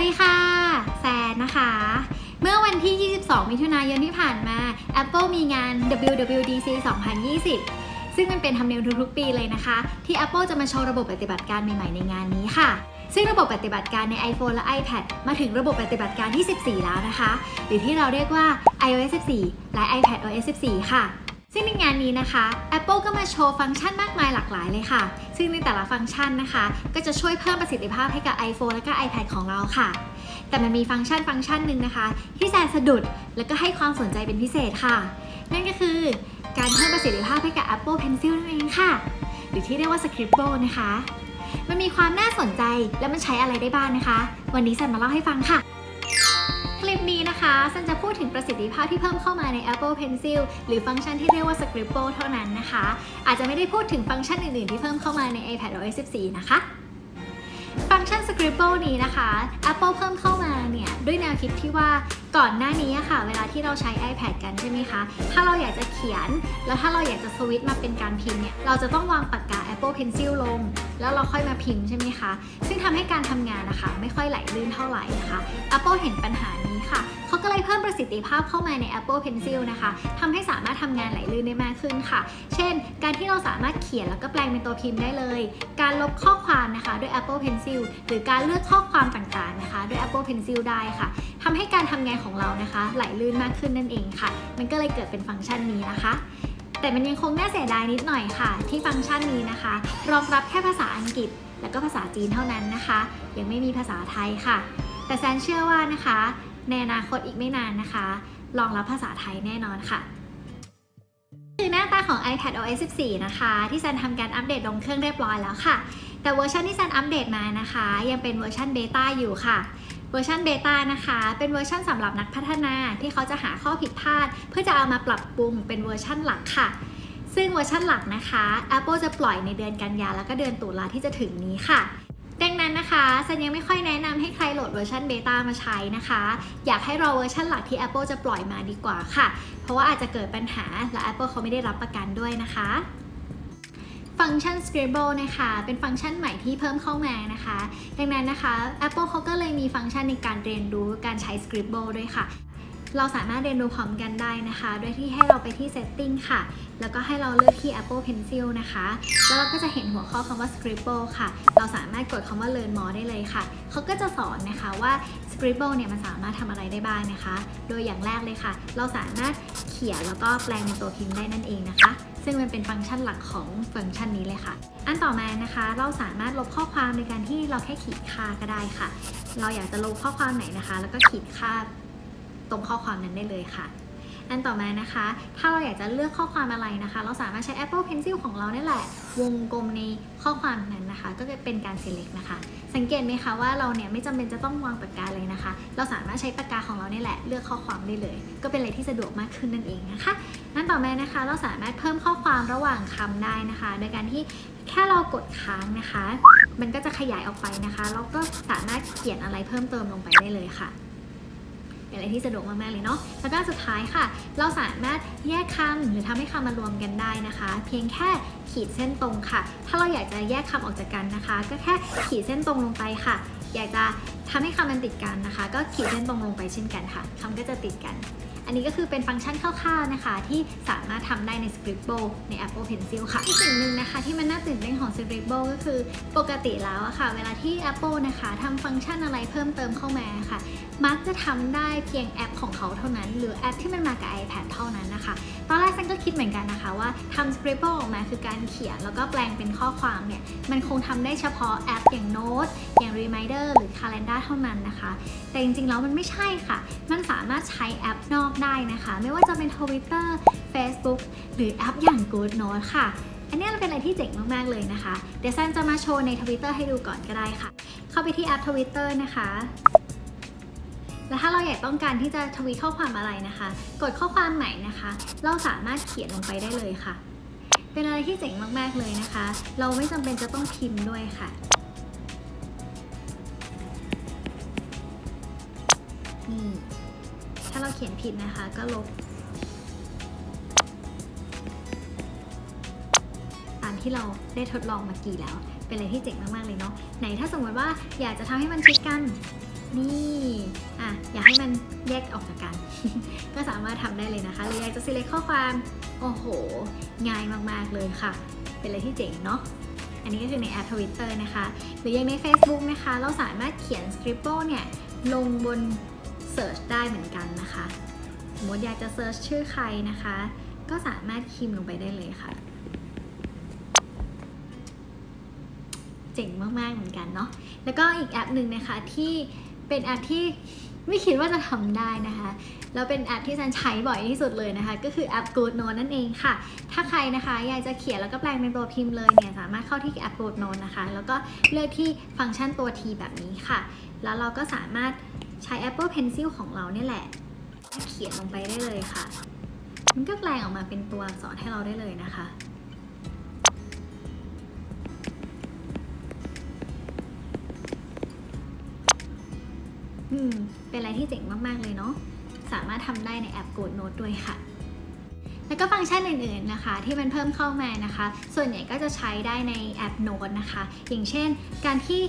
วัสดีค่ะ แซนนะคะ เมื่อวันที่ 22 มิถุนายนที่ผ่านมา Apple มีงาน WWDC 2020 ซึ่งมันเป็นธรรมเนียมทุกๆ ปีเลยนะคะ ที่ Apple จะมาโชว์ระบบปฏิบัติการใหม่ๆ ในงานนี้ค่ะ ซึ่งระบบปฏิบัติการใน iPhone และ iPad มาถึงระบบปฏิบัติการที่ 14 แล้วนะคะ หรือที่เราเรียกว่า iOS 14 และ iPad OS 14 ค่ะ ซึ่งในงานนี้นะคะ Apple ก็มาโชว์ฟังก์ชันมากมายหลากหลายเลยค่ะ ซึ่งในแต่ละฟังก์ชันนะคะ ก็จะช่วยเพิ่มประสิทธิภาพให้กับ iPhone และก็ iPad ของเราค่ะ แต่มันมีฟังก์ชันฟังก์ชันหนึ่งนะคะ ที่แสนสะดุด แล้วก็ให้ความสนใจเป็นพิเศษค่ะ นั่นก็คือการเพิ่มประสิทธิภาพให้กับ Apple Pencil นั่นเองค่ะ หรือที่เรียกว่า Scribble นะคะ มันมีความน่าสนใจและมันใช้อะไรได้บ้างนะคะ วันนี้แซนมาเล่าให้ฟังค่ะ นะคะซันจะพูดถึงประสิทธิภาพที่เพิ่มเข้ามาใน Apple Pencil หรือฟังก์ชันที่เรียกว่า Scribble เท่านั้นนะคะ อาจจะไม่ได้พูดถึงฟังก์ชันอื่น ๆ ที่เพิ่มเข้ามาใน iPad OS 14 นะคะฟังก์ชัน Scribble นี้นะคะ Apple เพิ่มเข้ามาเนี่ยด้วยแนวคิดที่ว่าก่อนหน้านี้ค่ะ เวลาที่เราใช้ iPad กันใช่ไหมคะ ถ้าเราอยากจะเขียน แล้วถ้าเราอยากจะสวิตช์มาเป็นการพิมพ์เนี่ย เราจะต้องวางปากกา Apple Pencil ลง แล้วเราค่อยมาพิมพ์ใช่ไหมคะ ซึ่งทำให้การทำงานนะคะ ไม่ค่อยไหลลื่นเท่าไหร่นะคะ Apple เห็นปัญหานี้ค่ะเขาก็เลยเพิ่มประสิทธิภาพเข้ามาใน Apple Pencil นะคะทำให้สามารถทำงานไหลลื่นได้มากขึ้นค่ะ เช่น การที่เราสามารถเขียนแล้วก็แปลงเป็นตัวพิมพ์ได้เลย การลบข้อความนะคะด้วย Apple Pencil หรือการเลือกข้อความต่างๆนะคะด้วย Apple Pencil ได้ค่ะทำให้การทำงานของเรานะคะ ไหลลื่นมากขึ้นนั่นเองค่ะ มันก็เลยเกิดเป็นฟังก์ชันนี้นะคะ แต่มันยังคงน่าเสียดายนิดหน่อยค่ะ ที่ฟังก์ชันนี้นะคะ รองรับแค่ภาษาอังกฤษ แล้วก็ภาษาจีนเท่านั้นนะคะ ยังไม่มีภาษาไทยค่ะ แต่แซนเชื่อว่านะคะ ในอนาคตอีกไม่นานนะคะรองรับภาษาไทยแน่นอนค่ะคือหน้าตาของ iPad OS 14 นะคะ ที่แซนทำการอัปเดตลงเครื่องเรียบร้อยแล้วค่ะ แต่เวอร์ชันที่แซนอัปเดตมานะคะ ยังเป็นเวอร์ชันเบต้าอยู่ค่ะ เวอร์ชันเบต้านะคะ เป็นเวอร์ชันสำหรับนักพัฒนาที่เขาจะหาข้อผิดพลาด เพื่อจะเอามาปรับปรุงเป็นเวอร์ชันหลักค่ะ ซึ่งเวอร์ชันหลักนะคะ Apple จะปล่อยในเดือนกันยาแล้วก็เดือนตุลาที่จะถึงนี้ค่ะดังนั้นนะคะซันยังไม่ค่อยแนะนำให้ใครโหลดเวอร์ชันเบต้ามาใช้นะคะ อยากให้รอเวอร์ชันหลักที่ Apple จะปล่อยมาดีกว่าค่ะ เพราะว่าอาจจะเกิดปัญหาและ Apple เขาไม่ได้รับประกันด้วยนะคะ ฟังก์ชัน Scribble นะคะ เป็นฟังก์ชันใหม่ที่เพิ่มเข้ามานะคะ ดังนั้นนะคะ Apple เขาก็เลยมีฟังก์ชันในการเรียนรู้การใช้ Scribble ด้วยค่ะ เราสามารถเรียนรู้พร้อมกันได้นะคะ โดยที่ให้เราไปที่ Setting ค่ะ แล้วก็ให้เราเลือกที่ Apple Pencil นะคะ แล้วเราก็จะเห็นหัวข้อคำว่า Scribble ค่ะ เราสามารถกดคำว่า Learn More ได้เลยค่ะ เขาก็จะสอนนะคะว่า Scribble เนี่ยมันสามารถทำอะไรได้บ้างนะคะ โดยอย่างแรกเลยค่ะ เราสามารถเขียนแล้วก็แปลงเป็นตัวพิมพ์ได้นั่นเองนะคะ ซึ่งมันเป็นฟังก์ชันหลักของฟังก์ชันนี้เลยค่ะ อันต่อมานะคะ เราสามารถลบข้อความในการที่เราแค่ขีดค่าก็ได้ค่ะ เราอยากจะลบข้อความไหนนะคะ แล้วก็ขีดค่าตรงข้อความนั้นได้เลยค่ะ อันต่อมานะคะ ถ้าเราอยากจะเลือกข้อความอะไรนะคะ เราสามารถใช้ Apple Pencil ของเราเนี่ยแหละ วงกลมในข้อความนั้นนะคะ ก็จะเป็นการ select นะคะ สังเกตไหมคะว่าเราเนี่ยไม่จำเป็นจะต้องวางปากกาเลยนะคะ เราสามารถใช้ปากกาของเราเนี่ยแหละเลือกข้อความได้เลย ก็เป็นอะไรที่สะดวกมากขึ้นนั่นเองนะคะนั่นต่อมานะคะ เราสามารถเพิ่มข้อความระหว่างคำได้นะคะ โดยการที่แค่เรากดค้างนะคะ มันก็จะขยายออกไปนะคะแล้วก็สามารถเขียนอะไรเพิ่มเติมลงไปได้เลยค่ะ เป็นอะไรที่สะดวกมากๆเลยเนาะแล้วก็สุดท้ายค่ะ เราสามารถแยกคำหรือทำให้คำมารวมกันได้นะคะ เพียงแค่ขีดเส้นตรงค่ะ ถ้าเราอยากจะแยกคำออกจากกันนะคะ ก็แค่ขีดเส้นตรงลงไปค่ะ อยากจะทำให้คำมันติดกันนะคะ ก็ขีดเส้นตรงลงไปเช่นกันค่ะคำก็จะติดกัน อันนี้ก็คือเป็นฟังก์ชันคร่าวๆนะคะ ที่สามารถทำได้ใน Scribble ใน Apple Pencil ค่ะ อีกสิ่งหนึ่งนะคะที่มันน่าตื่นเต้นของ Scribble ก็คือปกติแล้วอะค่ะ เวลาที่ Apple นะคะทำฟังก์ชันอะไรเพิ่มเติมเข้ามาค่ะ มักจะทำได้เพียงแอปของเขาเท่านั้น หรือแอปที่มันมากับ iPad เท่านั้นนะคะ ตอนแรกฉันก็คิดเหมือนกันนะคะว่าทำ Scribble ออกมาคือการเขียนแล้วก็แปลงเป็นข้อความเนี่ยมันคงทำได้เฉพาะแอปอย่าง Note อย่าง Reminder หรือ Calendar เท่านั้นนะคะ แต่จริงๆแล้วมันไม่ใช่ค่ะ มันสามารถใช้แอปนอกได้นะคะ ไม่ว่าจะเป็น Twitter Facebook หรือแอปอย่าง Good Note ค่ะ อันนี้เป็นอะไรที่เจ๋งมากๆเลยนะคะ เดี๋ยวซันจะมาโชว์ใน Twitter ให้ดูก่อนก็ได้ค่ะ เข้าไปที่แอป Twitter นะคะแล้วถ้าเราอยากต้องการที่จะทวีตข้อความอะไรนะคะ กดข้อความใหม่นะคะ เราสามารถเขียนลงไปได้เลยค่ะ เป็นอะไรที่เจ๋งมากๆเลยนะคะ เราไม่จำเป็นจะต้องพิมพ์ด้วยค่ะ นี่ ถ้าเราเขียนผิดนะคะก็ลบ ตามที่เราได้ทดลองมากี่แล้ว เป็นอะไรที่เจ๋งมาก ๆ เลยเนาะ ไหนถ้าสมมติว่าอยากจะทำให้มันชิดกัน นี่อะอยากให้มันแยกออกจากกัน ก็สามารถทำได้เลยนะคะ หรืออยากจะ select ข้อความ โอ้โห ง่ายมาก ๆ เลยค่ะ เป็นอะไรที่เจ๋งเนาะอันนี้ก็คือในแอป Twitter นะคะ หรือย่างใน Facebook นะคะ เราสามารถเขียน Scribble เนี่ย ลงบน Search ได้เหมือนกันนะคะ สมมติอยากจะ Search ชื่อใครนะคะ ก็สามารถพิมพ์ลงไปได้เลยค่ะ เจ๋งมาก ๆ เหมือนกันเนาะ แล้วก็อีกแอปหนึ่งนะคะที่เป็นแอปที่ไม่คิดว่าจะทำได้นะคะ แล้วเป็นแอปที่ฉันใช้บ่อยที่สุดเลยนะคะ ก็คือแอป Good Note นั่นเองค่ะ ถ้าใครนะคะอยากจะเขียนแล้วก็แปลงเป็นตัวพิมพ์เลยเนี่ย สามารถเข้าที่แอป Good Note นะคะ แล้วก็เลือกที่ฟังก์ชันตัว T แบบนี้ค่ะ แล้วเราก็สามารถ ใช้ Apple Pencil ของเราเนี่ยแหละ เขียนลงไปได้เลยค่ะ มันก็แปลงออกมาเป็นตัวอักษรให้เราได้เลยนะคะอืมเป็นอะไรที่เจ๋งมาก ๆ เลยเนาะ สามารถทำได้ในแอป Good Note ด้วยค่ะ แล้วก็ฟังก์ชันอื่น ๆ นะคะ ที่มันเพิ่มเข้ามานะคะ ส่วนใหญ่ก็จะใช้ได้ในแอป Note นะคะ อย่างเช่น การที่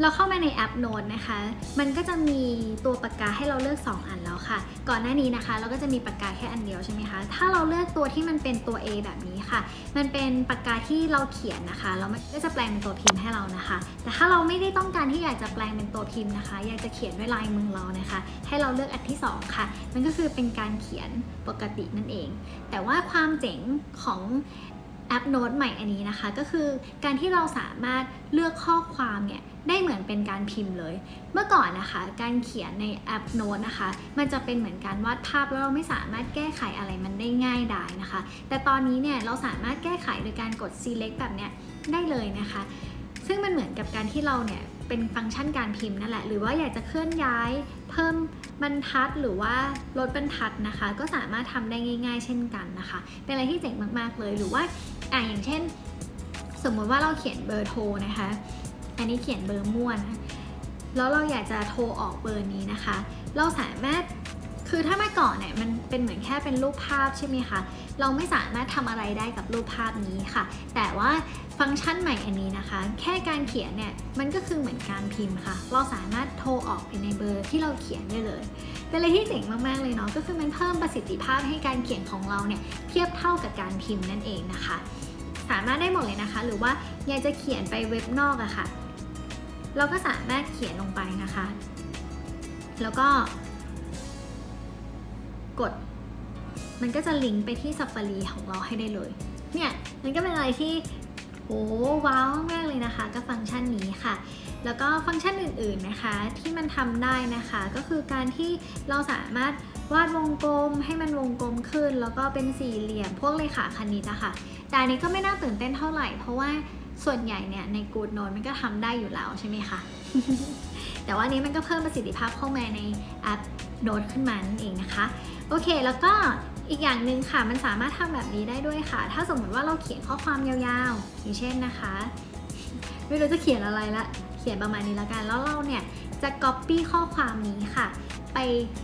เราเข้ามาในแอป Note นะคะ มันก็จะมีตัวปากกาให้เราเลือก 2 อันแล้วค่ะ ก่อนหน้านี้นะคะ เราก็จะมีปากกาแค่อันเดียวใช่ไหมคะ ถ้าเราเลือกตัวที่มันเป็นตัว A แบบนี้ค่ะ มันเป็นปากกาที่เราเขียนนะคะ แล้วมันก็จะแปลงเป็นตัวพิมพ์ให้เรานะคะ แต่ถ้าเราไม่ได้ต้องการที่อยากจะแปลงเป็นตัวพิมพ์นะคะ อยากจะเขียนด้วยลายมือเรานะคะ ให้เราเลือกอันที่สองค่ะ มันก็คือเป็นการเขียนปกตินั่นเอง แต่ว่าความเจ๋งของ แอปโน้ตใหม่อันนี้นะคะ ก็คือการที่เราสามารถเลือกข้อความเนี่ยได้เหมือนเป็นการพิมพ์เลย เมื่อก่อนนะคะ การเขียนในแอปโน้ตนะคะ มันจะเป็นเหมือนการวาดภาพแล้วเราไม่สามารถแก้ไขอะไรมันได้ง่ายได้นะคะ แต่ตอนนี้เนี่ยเราสามารถแก้ไขโดยการกด select แบบเนี้ยได้เลยนะคะ ซึ่งมันเหมือนกับการที่เราเนี่ยเป็นฟังก์ชันการพิมพ์นั่นแหละ หรือว่าอยากจะเคลื่อนย้ายเพิ่มบรรทัดหรือว่าลดบรรทัดนะคะ ก็สามารถทำได้ง่าย ๆ เช่นกันนะคะ เป็นอะไรที่เจ๋งมากๆเลย หรือว่า อะอย่างเช่น สมมติว่าเราเขียนเบอร์โทรนะคะ อันนี้เขียนเบอร์ม่วนนะแล้วเราอยากจะโทรออกเบอร์นี้นะคะ เราสามารถ คือถ้าเมื่อก่อนเนี่ยมันเป็นเหมือนแค่เป็นรูปภาพใช่ไหมคะ เราไม่สามารถทำอะไรได้กับรูปภาพนี้ค่ะ แต่ว่าฟังก์ชันใหม่อันนี้นะคะ แค่การเขียนเนี่ยมันก็คือเหมือนการพิมพ์ค่ะ เราสามารถโทรออกไปในเบอร์ที่เราเขียนได้เลย เป็นอะไรที่เจ๋งมากๆเลยเนาะก็คือมันเพิ่มประสิทธิภาพให้การเขียนของเราเนี่ยเทียบเท่ากับการพิมพ์นั่นเองนะคะ สามารถได้หมดเลยนะคะ หรือว่าอยากจะเขียนไปเว็บนอกอะค่ะ เราก็สามารถเขียนลงไปนะคะ แล้วก็ กด มันก็จะลิงก์ไปที่ Safari ของเราให้ได้เลย เนี่ย มันก็เป็นอะไรที่โอ้ว้าวมากๆเลยนะคะกับฟังก์ชันนี้ค่ะ แล้วก็ฟังก์ชันอื่นๆนะคะที่มันทำได้นะคะ ก็คือการที่เราสามารถวาดวงกลมให้มันวงกลมขึ้น แล้วก็เป็นสี่เหลี่ยมพวกเลขาคณิตอะคะแต่อันนี้ก็ไม่น่าตื่นเต้นเท่าไหร่เพราะว่า ส่วนใหญ่เนี่ยใน Good Note มันก็ทำได้อยู่แล้วใช่ไหมคะ แต่ว่านี้มันก็เพิ่มประสิทธิภาพเข้ามาในแอป Note ขึ้นมานั่นเองนะคะ โอเคแล้วก็อีกอย่างหนึ่งค่ะมันสามารถทำแบบนี้ได้ด้วยค่ะ ถ้าสมมติว่าเราเขียนข้อความยาวๆ อย่างเช่นนะคะ ไม่รู้จะเขียนอะไรละ เขียนประมาณนี้แล้วกัน แล้วเราเนี่ยจะ copy ข้อความนี้ค่ะ ไป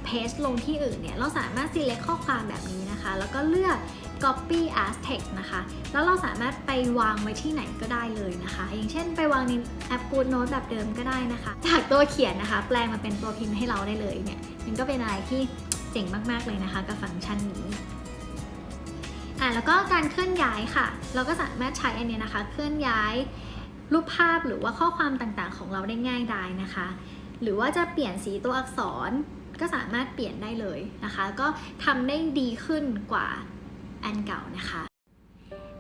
paste ลงที่อื่นเนี่ย เราสามารถ select ข้อความแบบนี้ นะคะ แล้วก็เลือก copy as text นะคะ แล้วเราสามารถไปวางไว้ที่ไหนก็ได้เลยนะคะ อย่างเช่นไปวางในแอป Good Note แบบเดิมก็ได้นะคะ จากตัวเขียนนะคะ แปลงมาเป็นตัวพิมพ์ให้เราได้เลยเนี่ย มันก็เป็นอะไรที่เจ๋งมากๆเลยนะคะกับฟังก์ชันนี้อะแล้วก็การเคลื่อนย้ายค่ะ เราก็สามารถใช้อันนี้นะคะ เคลื่อนย้ายรูปภาพหรือว่าข้อความต่างๆ ของเราได้ง่ายได้นะคะ หรือว่าจะเปลี่ยนสีตัวอักษร ก็สามารถเปลี่ยนได้เลยนะคะ ก็ทำได้ดีขึ้นกว่าอันเก่านะคะ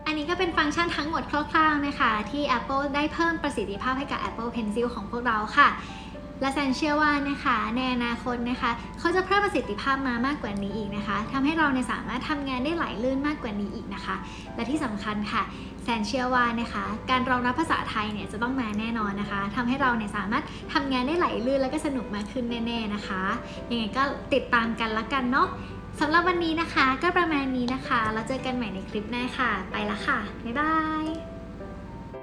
อันนี้ก็เป็นฟังก์ชันทั้งหมดคร่าวๆนะคะ ที่ Apple ได้เพิ่มประสิทธิภาพให้กับ Apple Pencil ของพวกเราค่ะ และแซนเชื่อว่านะคะในอนาคตนะคะเขาจะเพิ่มประสิทธิภาพมามากกว่านี้อีกนะคะทำให้เราเนี่ยสามารถทำงานได้ไหลลื่นมากกว่านี้อีกนะคะ และที่สำคัญค่ะแซนเชื่อว่านะคะการรองรับภาษาไทยเนี่ยจะต้องมาแน่นอนนะคะทำให้เราเนี่ยสามารถทำงานได้ไหลลื่นแล้วก็สนุกมากขึ้นแน่ ๆนะคะ ยังไงก็ติดตามกันละกันเนาะสำหรับวันนี้นะคะก็ประมาณนี้นะคะ แล้วเจอกันใหม่ในคลิปหน้าค่ะ ไปละค่ะ บ๊ายบาย